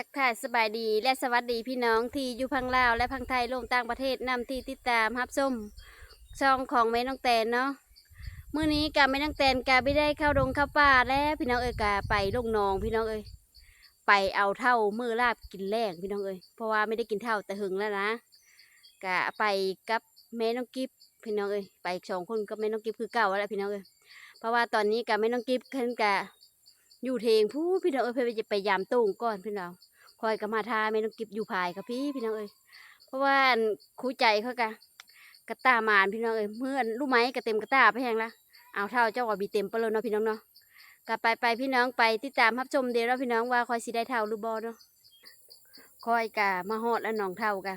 ทักทายสบายดีและสวัสดีพี่น้องที่อยู่พังลาวและพังไทยรวมต่างประเทศนำที่ติดตามรับชมช่องของแม่น้องแตนเนาะเมื้อนี้กาแม่น้องแตนกาไม่ได้เข้าดงเข้าป่าแล้วพี่น้องเอ้ยกาไปลงนองพี่น้องเอ้ยไปเอาเท่ามือลาบกินแรงพี่น้องเอ้ยเพราะว่าไม่ได้กินเท่าแต่หึงแล้วนะกะไปกับแม่น้องกิฟพี่น้องเอ้ยไปสองคนกับแม่น้องกิฟคือเก่าแล้วพี่น้องเอ้ยเพราะว่าตอนนี้กะแม่น้องกิฟเพิ่นกะ อยู่เทงผู้พี่น้องเอ้ยเพิ่นจะไปยามตุ้งก่อนพี่น้องคอยกับมาทาไม่ต้องก็บอยู่ภายกับพี่พี่น้องเอ้ยเพราะว่าคู่ใจเขากะกระตามานพี่น้องเอ้ยเมื่อรู้ไหมกระเต็มกระตาไปแหงละเอาเท่าเจ้าว่าบีเต็มไปเลยเนาะพี่น้องเนาะกลับไปไปพี่น้องไปติดตามรับชมเดี๋ยวเราพี่น้องว่าคอยสิได้เท่าหรือบอเนาะคอยกะมาฮอดแล้วน้องเท่ากะ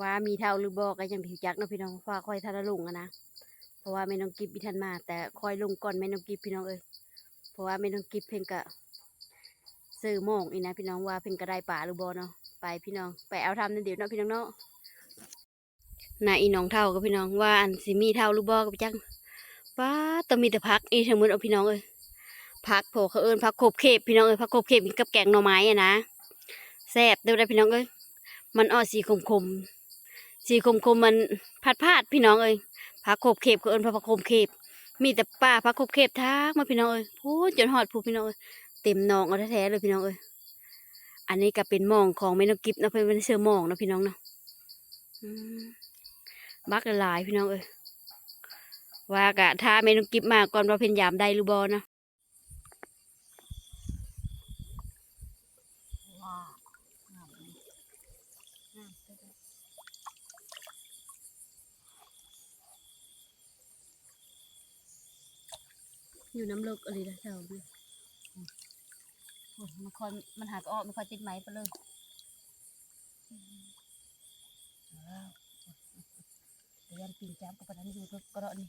ว่ามีเท่าหรือบอก็ยังผิวจักเนาะพี่น้องว่าคอยทาละลงอะนะเพราะว่าไม่น้องกิบพิทันมา แต่คอยลงก่อนไม่น้องกิบพี่น้องเอ้ย เพราะว่าไม่น้องกิบเพิ่นกะซื้อหมงอีนะพี่น้องว่าเป็นกระไดป่าหรือบอเนาะไปพี่น้องไปเอาทำนั่นเดี๋ยวเนาะพี่น้องเนาะน่ะอีน้องเท่ากับพี่น้องว่าอันสิมีเท่าหรือบอกับจังป้าต้องมีแต่พักอีทั้งหมดเอาพี่น้องเอ้ยพักโผเขาเอิญพักโขบเขบพี่น้องเอ้ยพักโขบเขบกินกับแกงหน่อไม้อะนะแซ่บเดี๋ยวได้พี่น้องเอ้ยมันอ่อสีคมคมสีคมคมมันพัดพาดพี่น้องเอ้ยพักโขบเขบเขาเอิญพักโขบเขบ มีแต่ป้าพักคบเขบทักมาพี่น้องเอ้ยพูดจนหอดพูดพี่น้องเอ้ยเต็มหนองเอาแท้ๆเลยพี่น้องเอ้ยอันนี้ก็เป็นหมองของแม่นกกิฟนะเพิ่นเป็นเสื้อหมองนะพี่น้องเนาะอืมบักหลายพี่น้องเอ้ยว่ากะถ้าแม่นกกิฟมาก่อนเราเพิ่นยามได้หรือบอนะ ว้าวงามเลยงามเลย อยู่น้ำเลิกอะไรนะเจ้าเนี่ยโอ้มันคอยมันหากอ้อมันคอยติดไหมไปเลยว้าวเดี๋ยวยันปีนจับกับปนันอยู่ก็กระนี่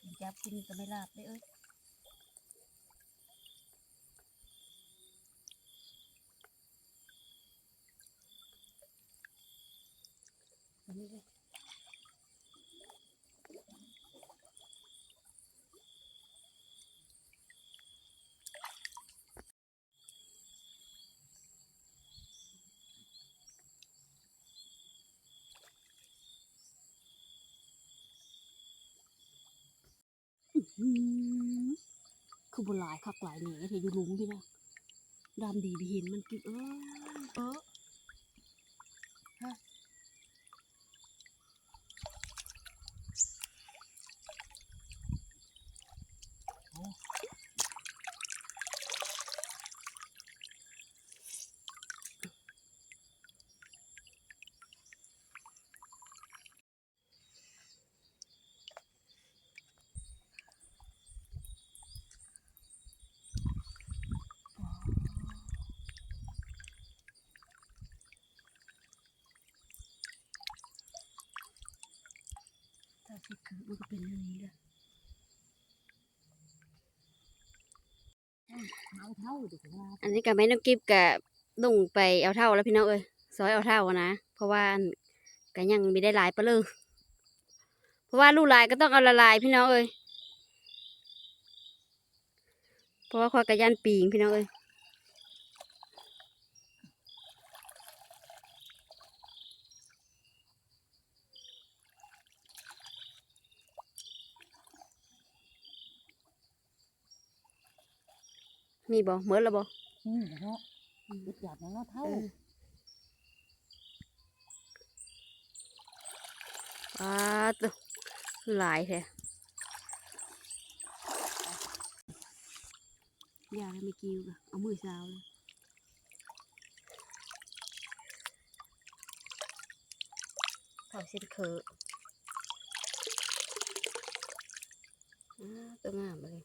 ปีนจับกินก็ไม่ลาบเลยเอ้ยอันนี้เลย คือบุหลายคักหลายเนี่ยเธออยู่ลุงพี่น้องดำดีไปเห็นมันกินเออเออ ถ้าสิคือมันก็เป็นเรื่องนี้เลยเอาเท่าดีกว่าอันนี้กับแม่น้องกิฟกับลงไปเอาเท่าแล้วพี่น้องเอ้ยซอยเอาเท่านะ เพราะว่าก็ยังม่ได้หลายปะเลยเพราะว่าลูกลายก็ต้องเอาละลายพี่น้องเอ้ยเพราะว่าคอยกระยันปีงพี่น้องเอ้ย มีบ่เหมือนละบ่อืมเนาะยึดหยัดเนาะเท่าเออปาดตัวหลายแท้ยาแล้วไม่กิ้วกะเอามือสาวเลยทำเส้นเคออ่าตัวงามเลย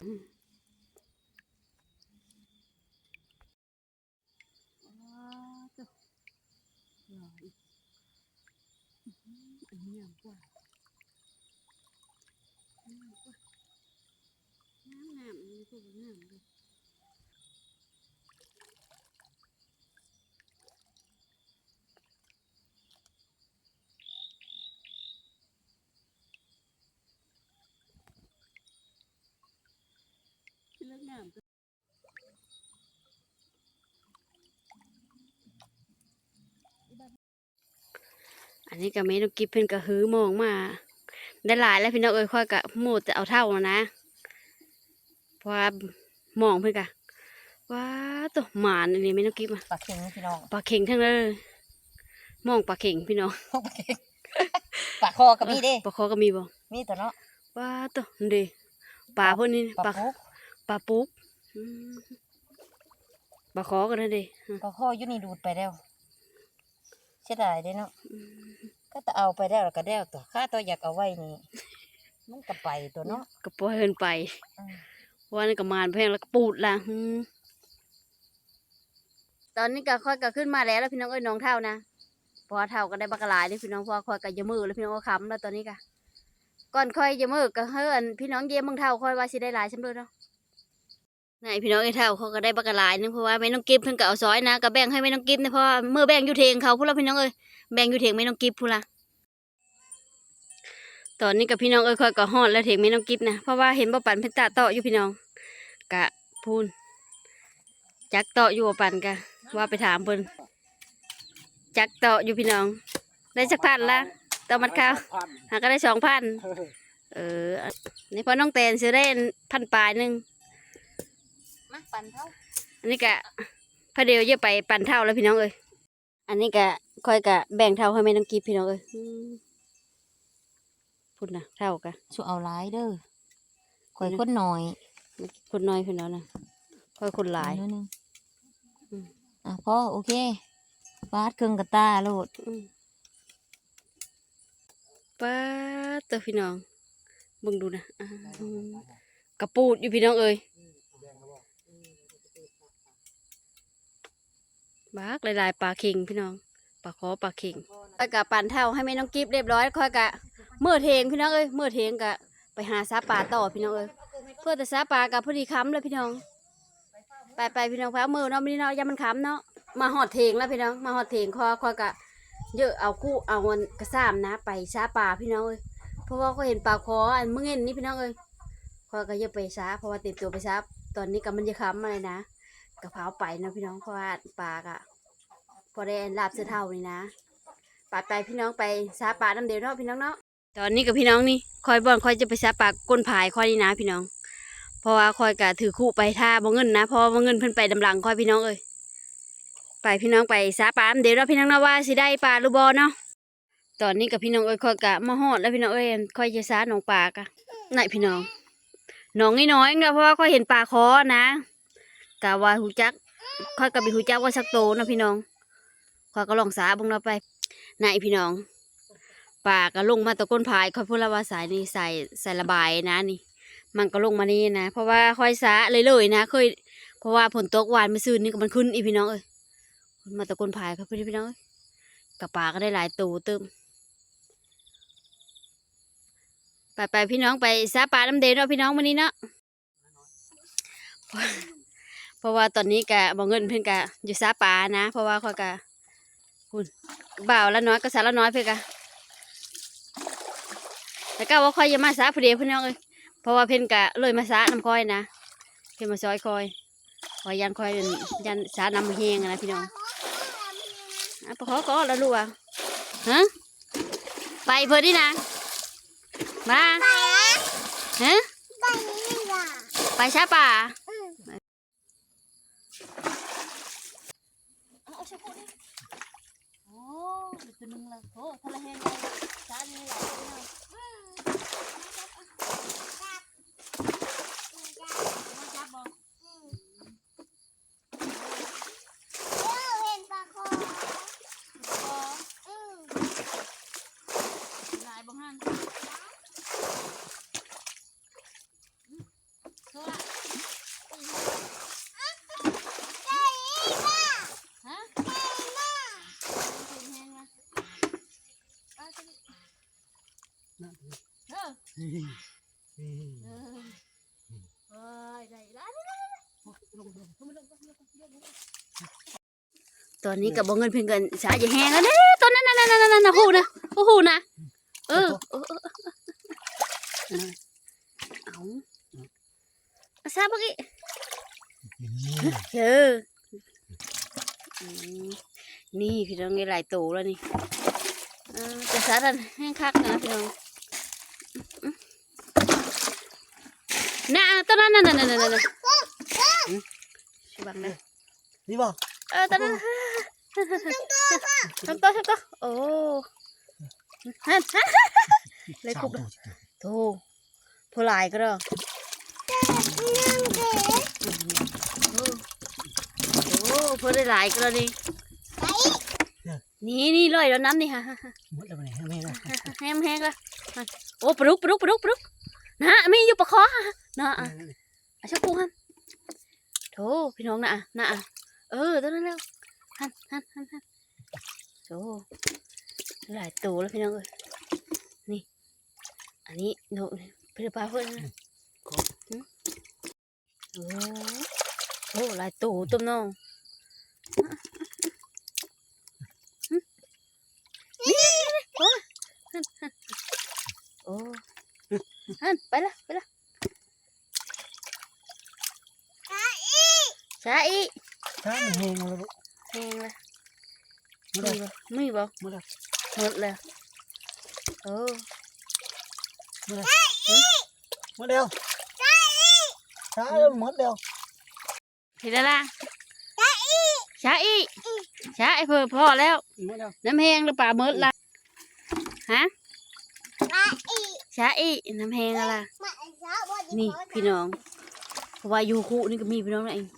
rồi ăn nhầm quá ăn nhầm quá ngắm ngắm tôi vẫn ngắm được เลยเลือกงามตัวอันนี้ก็เมนูกิฟเพิ่นก็หือมองมา ได้หลายแล้วพี่น้องเอ้ยค่อยกะหมูจะเอาเท่าแล้วนะเพราะว่ามองเพิ่นกะว้าตัวหมานอันนี้ไม่ต้องกิบมาปลาเค็งพี่น้องปลาเข่งทั้งเลยมองปลาเข่งพี่น้องปลาเค็งปลาคอกับมีเด้ปลาคอก็มีบ่มีตัวเนาะว้าตัวนี่เด้ปลาพวกนี้ปลา ปลาปุ๊กปลาปุ๊กอืมปลาคอก็ได้เด้ปลาคออยู่นี่ดูดไปแล้วเสียดายเด้เนาะอืมก็จะเอาไปแล้วแล้วก็แล้วตัวข้าตัวอยากเอาไว้นี่มันก็ไปตัวเนาะก็ปล่อยเฮินไปอืมว่านี่ก็มานแพงแล้วก็ปูดละอืมตอนนี้ก็ค่อยก็ขึ้นมาแล้วแล้วพี่น้องเอ้ยน้องเท่านะเพอเท่าก็ได้บักกะหลายนี่พี่น้องเพอค่อยก็อยามือแล้วพี่น้องก็ค้ำแล้วตอนนี้ก็ก่อนค่อยอยามือก็เฮิรนพี่น้องเยี่ยมมึงเท่าค่อยว่าสิได้หลายชั้นเลยเนาะ ไหนพี่น้องไอ้เท่าเขาก็ได้บักกะหลายนึงเพราะว่าแม่น้องกิฟเพิ่นก็เอาซอยนะก็แบ่งให้แม่น้องกิฟนะเพราะว่ามือแบ่งอยู่เทงเขาพูดแล้วพี่น้องเอ้ยแบ่งอยู่เทงแม่น้องกิฟพูดละตอนนี้กับพี่น้องเอ้ยค่อยก็ฮอดแล้วเทงแม่น้องกิฟนะเพราะว่าเห็นบ่ปันเพิ่นตาเตาะอยู่พี่น้องกะพูนจักเตาะอยู่บ่ปันกะว่าไปถามเพิ่นจักเตาะอยู่พี่น้อง ได้สักพันละเตามัดข้าวหาก็ได้สองพันเออนี่พอน้องแตนซื้อได้พันปลายหนึง มาปั่นเท่าอันนี้กะพอเดียวเยอะไปปั่นเท่าแล้วพี่น้องเอ้ยอันนี้กะค่อยกะแบ่งเท่าให้แม่น้องกีบพี่น้องเอ้ยอืมพูดนะเท่ากะช่วยเอาหลายเด้อข่อยคนหน่อยคนน้อยพี่น้องนะค่อยคนหลายเอหนึงอืมอะพอโอเคฟาดเครื่องกระตาโลดอืมป้าดเตัวพี่น้องเบิ่งดูนะอ่าอืมกระปูดอยู่พี่น้องเอ้ย บากหลายๆปลาเข่งพี่น้องปลาคอปลาเข่งค่อยกะปั่นเท่าให้แม่น้องกิฟเรียบร้อยค่อยกะเมื่อเทงพี่น้องเอ้ยเมื่อเทงกะไปหาซาปลาต่อพี่น้องเอ้ยเพื่อแต่ซาปลากับพอดีค้ำเลยพี่น้อง ไปไปพี่น้องพามือเนาะไม่ได้เนาะอยามันค้ำเนาะมาหอดเทงแล้วพี่น้องมาหอดเทงคอคอยกะเยอะเอาคู่เอาเงินกระซ้ำนะ ไปช้าป่าพี่น้องเอ้ยเพราะว่าเขาเห็นปลาคออันมึงเห็นนี่พี่น้องเอ้ยคอยก็เยอะไปช้าเพราะว่าเต็มตัวไปช้าตอนนี้ก็มันจะค้ำอะไรนะ กระเพราไปนะพี่น้องเพราะว่าปลากะพอได้ลาบเสือเท่านี่นะไปไปพี่น้องไปช้าป่าน้ำเดียวเนาะพี่น้องเนาะตอนนี้กับพี่น้องนี่คอยบ่อนคอยจะไปช้าป่าก้นผายคอยนี่นะพี่น้อง เพราะว่าคอยกะถือคู่ไปท่าบ่เงินนะเพราะบ่เงินเพิ่นไปดำหลังคอยพี่น้องเอ้ยไปพี่น้องไปสาปลามเดียวเราพี่น้องนะว่าสิได้ปลาหรือบอเนาะตอนนี้กับพี่น้องเอ้ยคอยกะมาฮอดแล้วพี่น้องเอ้ยคอยจะสาหนองปลากะไหนพี่น้องหนองน้อยๆเนาะเพราะว่าคอยเห็นปลาคอนะ กะว่าหูจักคอยกับบีหูจักว่าสักโตนะพี่น้องคอยก็ลองสาบุงเราไปไหนพี่น้องปลาก็ลงมาตะก้นพายคอยพูดแล้วว่าสายนี่ใส่ใส่ระบายนะนี่ มันก็ลงมานี่นะ เพราะว่าคอยสาเลยเลยๆนะเคยเพราะว่าฝนตกหวานเมื่อคืนนี่ก็มันขึ้นอีพี่น้องเอ้ยมาตะกนพายครับพี่พี่น้องเอ้ยกับปลาก็ได้หลายตัวเติมไปไปพี่น้องไปซาปลาน้ำเดนเนาะพี่น้องวันนี้เนาะ เพราะเพราะว่าตอนนี้กะบองเงินเพิ่นกะอยู่ซาปลานะ เพราะว่าเขากะคุณบ่าวละน้อยก็สาวละน้อยเพิ่นกะแต่ก็ว่าคอยจะมาซาผู้เดียวพี่น้องเอ้ยเพราะว่าเพิ่นกะเลยมาซาน้ำคอยนะเพิ่นมาซอยคอยคอยยันคอยเป็นยันซาน้ำแห้งอะนะพี่น้องอะปะขอก็แล้วลูกอะฮะไปเพื่อดินะมาฮะไปช้าป่าเอาชักดิโอ้ ตัวนึงละโอ้ทะเลแห้งเลยช้านี่แหละจับบ่หลายบ่ฮั่นโซ่ละ เอ้ยได้ได้ ตอนนี้กับบ่เงินเพียงเงินสาอย่าแห้งแล้วเด้ตอนนั้นนั่นนั่นนั่นนะฮู้นะฮู้ฮู้นะเออเอาอาซาบักอีเอออืมนี่พี่น้องนี่หลายโตแล้วนี่เออแต่สาดันแห้งคักนะพี่น้องน่ะตอนนั้นนั่นนั่นนั่นนั่นนั่น ช่วยบังนะนี่บ่เออตอนนั้นทำตัวทำตัวโอ้ฮันฮันเลยคุบเลยโธ่ผู้หลายก็ได้โอ้ผู้ได้หลายก็ได้นี่นี่นี่ลอยแล้วน้ำนี่ฮะหมดแล้วบ่นี่แม่นะแห้งแห้งละโอ้ปลุกปลุกปลุกปลุกนะไม่อยู่ปะคอฮะนะอะอะชักปูฮัน โธ่พี่น้องนะอะนะอะเออตอนนั้นแล้วฮันฮันฮันฮันโธ่หลายตัวแล้วพี่น้องเอ้ยนี่ อันนี้โน่เพื่อปลาเพื่อนนะหึโอ้โอ้หลายตัวต้มน้องหึนี่นี่โอ้ฮันฮันโอ้ฮันไปละไปละ ช้าอีกช้ามันแห้งแล้วบ่แห้งละหมดมีแล้วบ่มีบ่หมดแล้วหมดแล้วโอ้หมดแล้วช้าแล้วหมดแล้วเห็นแล้วล่ะช้าอีกช้าไอ้เพื่อพ่อแล้วหมดแล้ว น้ำแห้งหรือเปล่าเมิดละฮะช้าอีกน้ำแห้งอะไรนี่พี่น้องเพราะว่าอยู่คู่นี่ก็มีพี่น้องนั่นเองอืมอืมอืม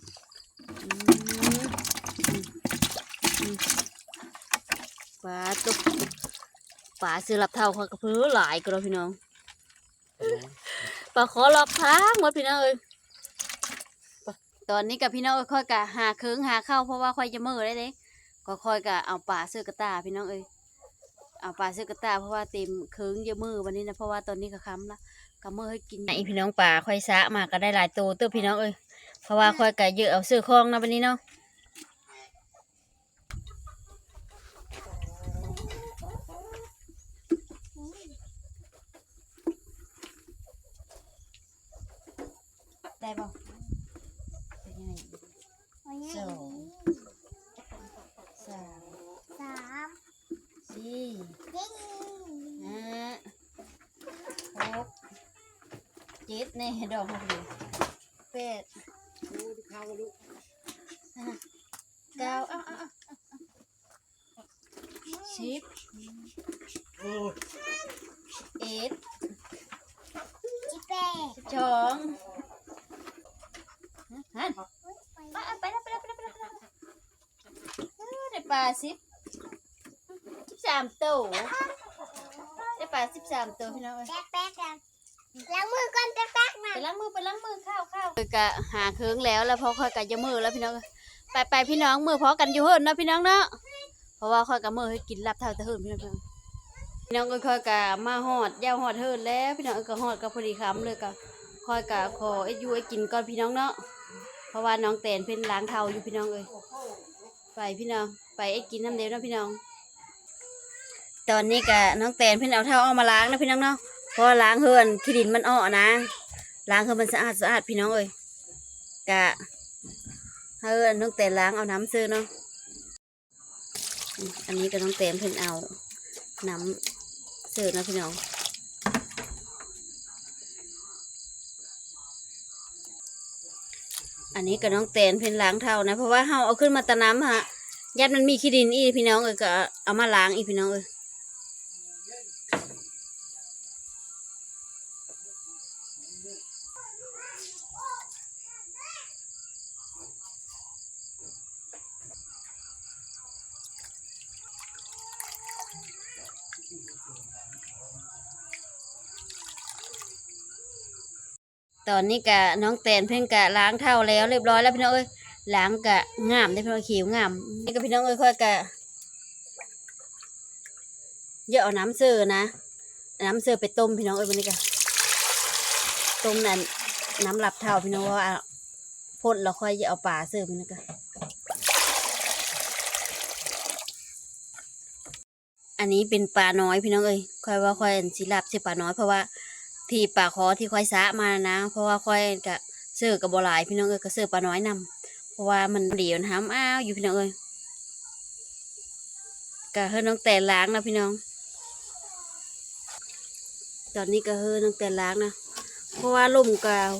ปลาตุ๊กปลาซื้อรับเท่าเขาก็เพื่อหลายก็แล้วพี่น้องปลาขอหลอกทางหมดพี่น้องเอ้ยตอนนี้กับพี่น้องค่อยกะหาเคิงหาเข้าเพราะว่าค่อยจะมือได้เลยก็ค่อยกะเอาปลาซื้อกระตาพี่น้องเอ้ยเอาปลาซื้อกระตาเพราะว่าเต็มเคืองเยอะมือวันนี้นะเพราะว่าตอนนี้ก็ค้ำละก็มือให้กินไอพี่น้องป่าค่อยซะมาก็ได้หลายตัวเตัวพี่น้องเอ้ย เพราะว่าค่อยกะเยอะเอาซื้อคลองนะวันนี้เนาะได้ป่ะเป็นยังไงสองสามสี่ห้าหกเจ็ดแน่ดอกหกเลยแปดดูข้าวลูก เก้าอ้าวอ้าวอ้าวสิบโอ้เอ็ดสิบสองฮันไปแล้วไปแล้วไปแล้วไปแล้วไปแล้วเด้ปลาสิบสิบสามตัวได้ปลาสิบสามตัวพี่น้อง ล้างมือก่อนแป๊กๆนะไปล้างมือไปล้างมือข้าวข้าวกะหาเคืองแล้วแล้วพอค่อยกะจะมือแล้วพี่น้องไปไปพี่น้องมือพอกันอยู่เฮิรนนะพี่น้องเนาะเพราะว่าค่อยกะมือให้กินรับเท่าแตะเฮิรนพี่น้องพี่น้องก็ค่อยกะมาหอดยาวหอดเฮิรนแล้ว พี่น้องก็หอดกับพอดีคำเลยกะค่อยกะขอไอ้ยูไอ้กินก่อนพี่น้องเนาะเพราะว่าน้องแตนเพิ่นล้างเท้าอยู่พี่น้องเอ้ยไปพี่น้องไปไอ้กินน้ำเดียวนะพี่น้อง ตอนนี้กะน้องแตนเพิ่นเอาเท้าเอามาล้างนะพี่น้องเนาะ พราะว่าล้างเฮือนขี้ดินมันอ้อนะล้างเฮือนมันสะอาดสะอาดพี่น้องเอ้ยกะเฮือนน้องแต่ล้างเอาน้ำซื้อเนาะอันนี้ก็น้องแต้มเพิ่นเอาน้ำซื้อนะพี่น้องอันนี้ก็น้องแตนเพิ่นล้างเท้านะเพราะว่าเฮาเอาขึ้นมาตะน้ำฮะยัดมันมีขี้ดินอีพี่น้องเอ้ยก็เอามาล้างอีพี่น้องเอ้ย อนนี้กะน้องแตนเพิ่งกะล้างเท้าแล้วเรียบร้อยแล้วพี่น้องเอ้ยล้างกะงามได้พี่น้องเขียวงามนี่ก็พี่น้องเอ้ยค่อยกะเยอะเอาน้ำเสือนะน้ำเสือไปต้มพี่น้องเอ้ยวันนี้กะต้มนั่นน้ำหลับเท่าพี่น้องว่าพ่นแล้วค่อยจะเอาปลาเสิร์ฟนี่ก็อันนี้เป็นปลาน้อยพี่น้องเอ้ยค่อยว่าค่อยสิลับใช่ปลาน้อยเพราะว่า ที่ปลาคอที่ค่อยซะมานะ เพราะว่าค่อยกะเสิร์ฟกับบหลายพี่น้องเอ้ยก็เสิร์ฟปลาน้อยนำเพราะว่ามันเดียวน้ำอ้าวอยู่พี่น้องเอ้ยก็เฮ้น้องแต่ล้างนะพี่น้อง ตอนนี้ก็เฮ้น้องแต่ล้างนะ เพราะว่าลมกาว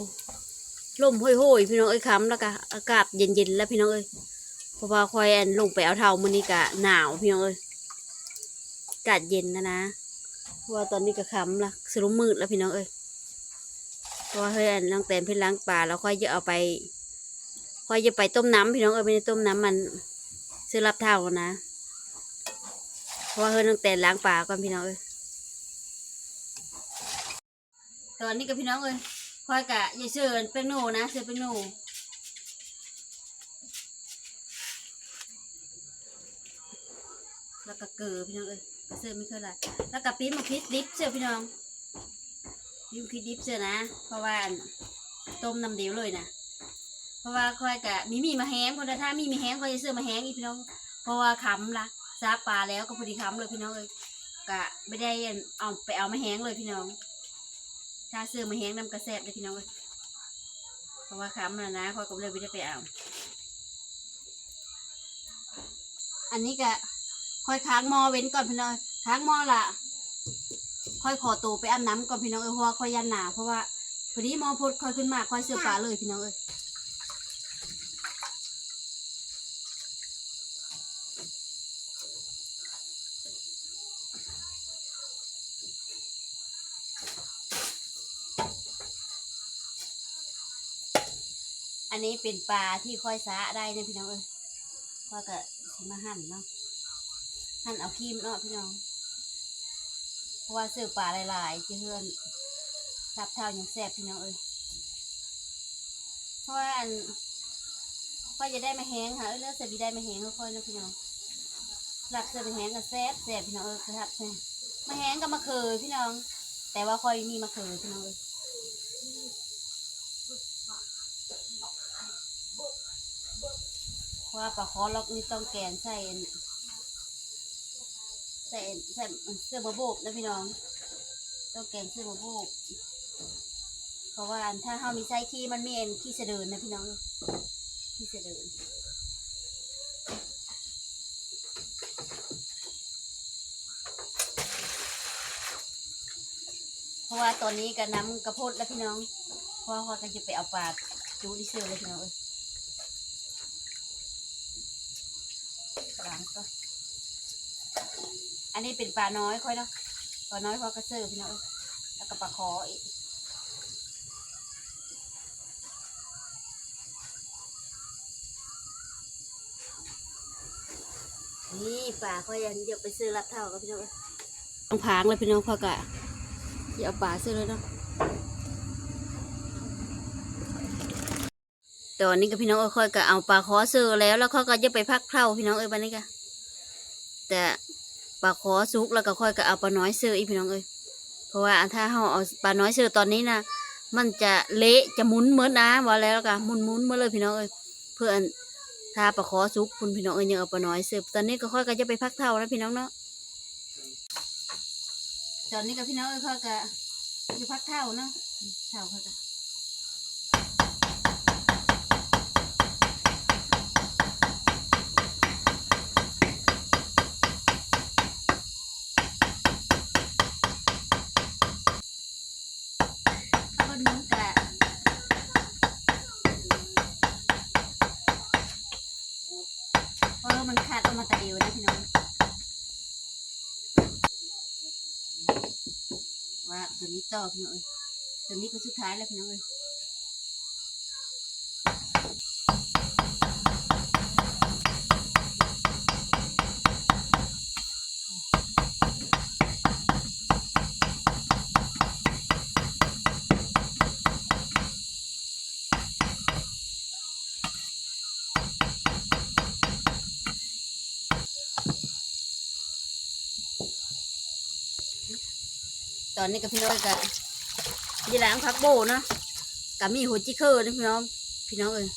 ลมห้อยๆพี่น้องเอ้ยค้ำแล้วก็อากาศเย็นๆแล้วพี่น้องเอ้ยเพราะว่าคอยแอนลงไปเอาเท้ามันนี่ก็หนาวพี่น้องเอ้ยอากาศเย็นนะนะ ว่าตอนนี้ก็ค้ำละสรุปมืดแล้วพี่น้องเอ้ยเพราะว่าเฮ้ยน้องแตนเพิ่นล้างปลาแล้วค่อยจะเอาไป ค่อยจะไปต้มน้ำพี่น้องเอ้ยไม่ได้ต้มน้ำมันซื้อรับเท้านะเพราะว่าเฮ้ยน้องแตนล้างปลาก่อนพี่น้องเอ้ยตอนนี้กับพี่น้องเอ้ยค่อยกะอย่าเชื่อเป็นหนูนะเชื่อเป็นหนูแล้วก็เกลือพี่น้องเอ้ย เชื่อไม่เคยละแล้วก็ปี๊บมะพริกดิบเชื่อพี่น้องปีมะพริกดิบเชื่อนะ เพราะว่าต้มน้ำเดียวเลยนะเพราะว่าคอยกะมีมีมาแห้งคนละถ้ามีมีแห้งคอยจะเชื่อมาแห้งอีพี่น้อง เพราะว่าคำละซาปลาแล้วก็พอดีคำเลยพี่น้องเอ้ยกะไม่ได้เอาไปเอามาแห้งเลยพี่น้อง ถ้าซื้อมาแห้งน้ำกระแซบเลยพี่น้องเอ้ยเพราะว่าค้ำนะนะคอยก็เลยไม่ได้ไปเอา อันนี้ก็ ค่อยค้างหมอเว้นก่อนพี่น้องค้างหมอละค่อยขอตัวไปอาบน้ำก่อนพี่น้องเอ้ยเพราะว่าค่อยยันหนาเพราะว่าพอดีหมอพดค่อยขึ้นมาค่อยเสือปลาเลยพี่น้องเอ้ยอันนี้เป็นปลาที่ค่อยซะได้นะพี่น้องเอ้ยค่อยก็สิมาหั่นเนาะ หั่นเอาครีมเนาะพี่น้อง เพราะว่าซื้อปลาหลายๆที่เพื่อนรับเท่ายังแซ่บพี่น้องเอ้ยเพราะว่าอันค่อยจะได้มาแห้งค่ะเออเลือกเสบีได้มาแห้งค่อยๆนะพี่น้องหลักเสบีแห้งกับแซ่บแซ่บพี่น้องเอ้ยครับแซ่บมาแห้งกับมะเขือพี่น้อง แต่ว่าค่อยมีมะเขือพี่น้องเอ้ยเพราะว่าปลาคอล็อกนี่ต้องแกนใส่ ใส่เสื้อบะโบกนะพี่น้องต้องแกงเสื้อบะโบกเพราะว่าถ้าเฮามีไส้ขี้มันมีเอ็นขี้เสดินนะพี่น้องขี้เสดินเพราะว่าตอนนี้ก็น้ำกระพดแล้วพี่น้องเพราะว่าเขาก็จะไปเอาปลาจูดิเซอร์เลยพี่น้องเอ้ยล้างก็อัน นี้เป็นปลาน้อยค่อยเนาะปลาน้อยพอกระเซอร์พี่น้องแล้วก็ปลาคออีกนี่ปลาค่อยยันเดี๋ยวไปซื้อรับเท่ากับพี่น้องต้องพางเลยพี่น้องพ่อกะอย่าเอาปลาซื้อเลยเนาะตอนนี้กับพี่น้องเอ้ยค่อยก็เอาปลาคอซื้อแล้วแล้วเขาก็จะไปพักเท่าพี่น้องเอ้ยบันนี้กะแต่ ปลาคอสุกแล้วก็ค่อยก็เอาปลาน้อยเสืออีพี่น้องเอ้ยเพราะว่าถ้าเราเอาปลาน้อยเสือตอนนี้นะมันจะเละจะมุนเหมือนนะว่าแล้วก็มุนมุนเมื่อเลยพี่น้องเอ้ยเพื่อนถ้าปลาคอสุกคุณพี่น้องเอ้ยยังเอาปลาน้อยเสือตอนนี้ก็ค่อยก็จะไปพักเท่าแล้วพี่น้องเนาะตอนนี้ก็พี่น้องเอ้ยค่อยก็จะพักเท่าเนาะเท่าค่อยก็คนนึงกะ เพราะมันขาดออกมาแต่เดียวนะพี่น้องว่าตัวนี้ต่อพี่น้องเอ้ยตัวนี้ก็สุดท้ายแล้วพี่น้องเอ้ย อนนี้ก็พี่น้องเอ้ยก็ยีหลังพักโบเนาะกับมีหัวจิเคอร์นี่พี่น้อง พี่น้องเอ้ย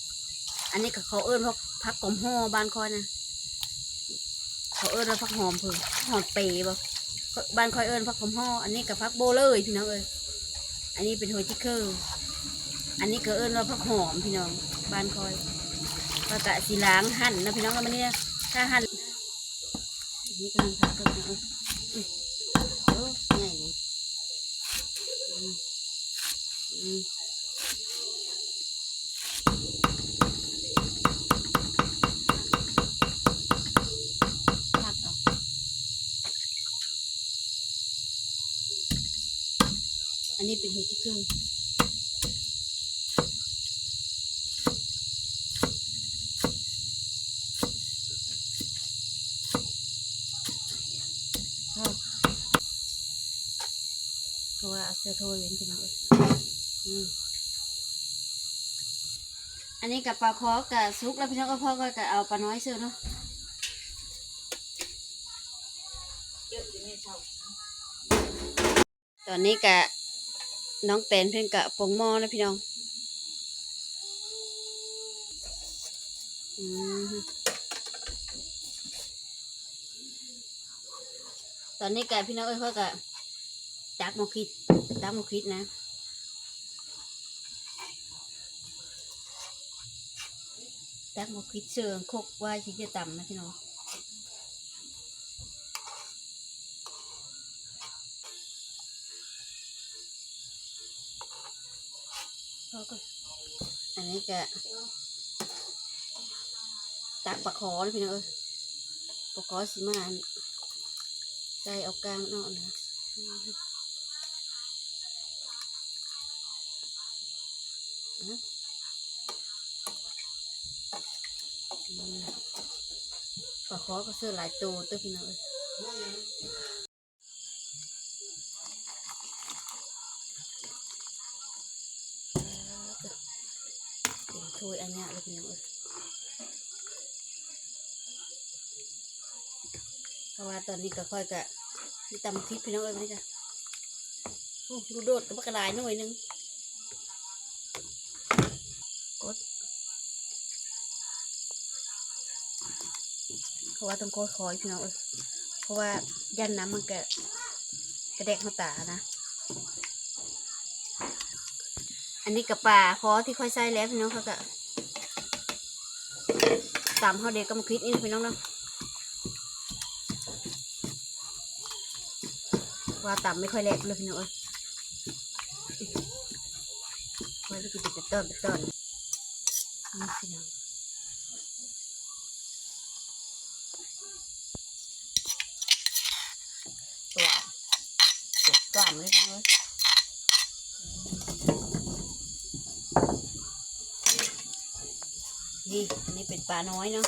อันนี้ก็เขาเอิ้นว่าพักกลมห่อบ้านคอยนะเขาเอิ้นว่าพักหอมเพิ่งหอมเปย์บ่บ้านคอยเอิ้นพักกลมห่ออันนี้กับพักโบเลยพี่น้องเอ้ยอันนี้เป็นหัวจิเคอร์อันนี้ก็เอิ้นว่าพักหอมพี่น้องบ้านคอยก็กะสีล้างหั่นนะพี่น้องแล้วมันเนี่ยถ้าหั่นนนี้ก็หั่นพักเพิ่งนะเอ้ยอื้อโอ้ง่ายเลยอืมอืม พักเอาอั นี้เป็นหัวจิกเกอร์เอาเพราะว่าอาเสื้อโทรเว้นพี่น้องเอ้ยอืมอันนี้กับปลาคอกับซุกแล้วพี่น้องก็พ่อก็จะเอาปลาน้อยเสื้อเนาะตอนนี้กะ น้องแตนเพิ่นกะปงหม้อแล้วพี่น้องอตอนนี้กะพี่น้องเอ้ยเขากะตักมคิดตักมคิดนะตักมคิดเชิงคกว่าที่จะต่ำนะพี่น้อง เขาก็อั นนี้จะตักปลาคอเลยพี่น้องเอ้ยปลาคอสีมานใส่เอากลางนอกนะปลาคอก็เสื้อหลายตัวตัวพี่น้องเอ้ยเป็น ถ้วยอันนี้เลยพี่น้องเอ้ยเพราะว่าตอนนี้ก็ค่อยกะมีตำพริกพี่น้องเอ้ยนี่จ้ะดูโดดกับกระลายหน่อยหนึงกดเพราะว่าต้องคอยพี่น้องเอ้ยเพราะว่ายันน้ำมันกะกระเดกมาตานะ อันนี้กับปลาคอที่ค่อยใส่แล้วพี่น้องเขาก็ตามเขาเด็กก็มาคิดนี่พี่น้องเนาะว่าตำไม่ค่อยแลกเลยพี่น้องเอ้ยว่าจะกินเต้นเต้นนี่พี่น้องตัวตัวตัวเลยพี่น้องเอ้ย นี่ อันนี้เป็นปลาน้อยเนาะ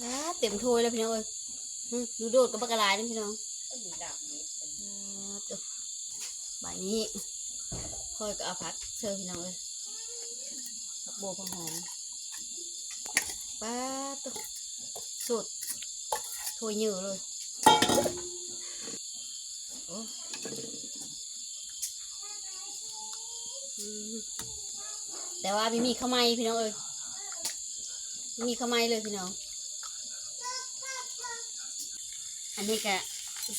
อ่าเต็มถ้วยแล้วพี่น้องเอ้ยดูโดดกับปลากระลายนะพี่น้องอ่าตัวใบนี้ค่อยก็เอาผักเสิร์ฟพี่น้องเอ้ยผักโบผักหอมป้าตัวสุดถ้วยเยอะเลยโอ้ อืม แต่ว่าไม่มีข้าวไม้พี่น้องเอ้ยไม่มีข้าวไม้เลยพี่น้อง อันนี้ก็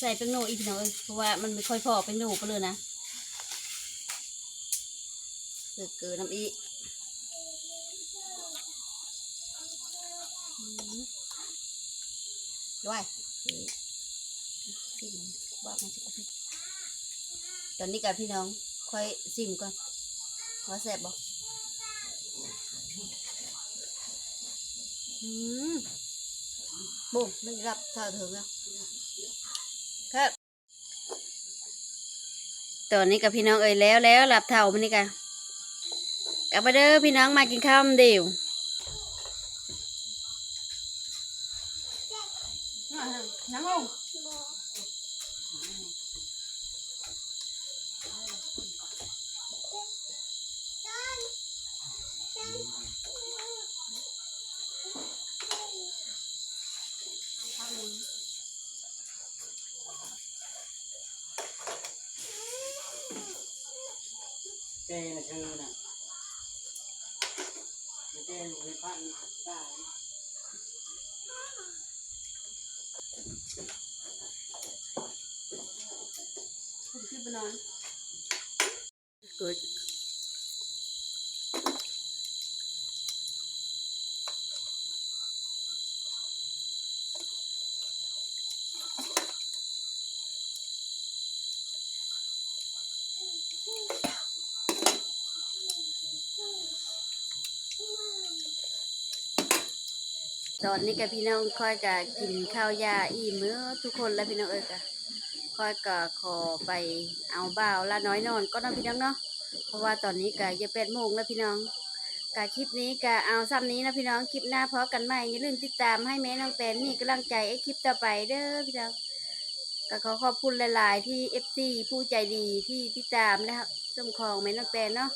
ใส่เป็นโนอีกพี่น้องเอ้ยเพราะว่ามันไม่ค่อยพอเป็นโนไปเลยนะเกิดเกิดน้ำอีด้วยนี่ที่มันว่ามันจะกระพริบตอนนี้กับพี่น้องค่อยซิมก่อน ว่าแซ่บบ่อืมบุ้มไม่รับเท่าถึงแล้วครับตอนนี้กับพี่น้องเอ่ยแล้วแล้วหลับเท่ามันนี่กันกลับมาเด้อพี่น้องมากินข้าวเดียว ผมขึ้นไปนอนกดตอนนี้กับพี่น้องค่อยกะกินข้าวยาอีมื้อทุกคนแล้วพี่น้องเอ้ยกะ ค่อยก็ขอไปเอาบ่าวละน้อยนอนก็น้องพี่น้องเนาะเพราะว่าตอนนี้ก็จะแปดโมงแล้วพี่น้องกะคลิปนี้กะเอาซ้ำนี้นะพี่น้องคลิปหน้าพอกันใหม่อย่าลืมติดตามให้แม่น้องแตนมีกำลังใจไอ้คลิปต่อไปเด้อพี่น้องก็ขอขอบคุณหลาย ๆ ที่เอฟซีผู้ใจดีที่ติดตามนะครับส้มของแม่น้องแตนเนาะ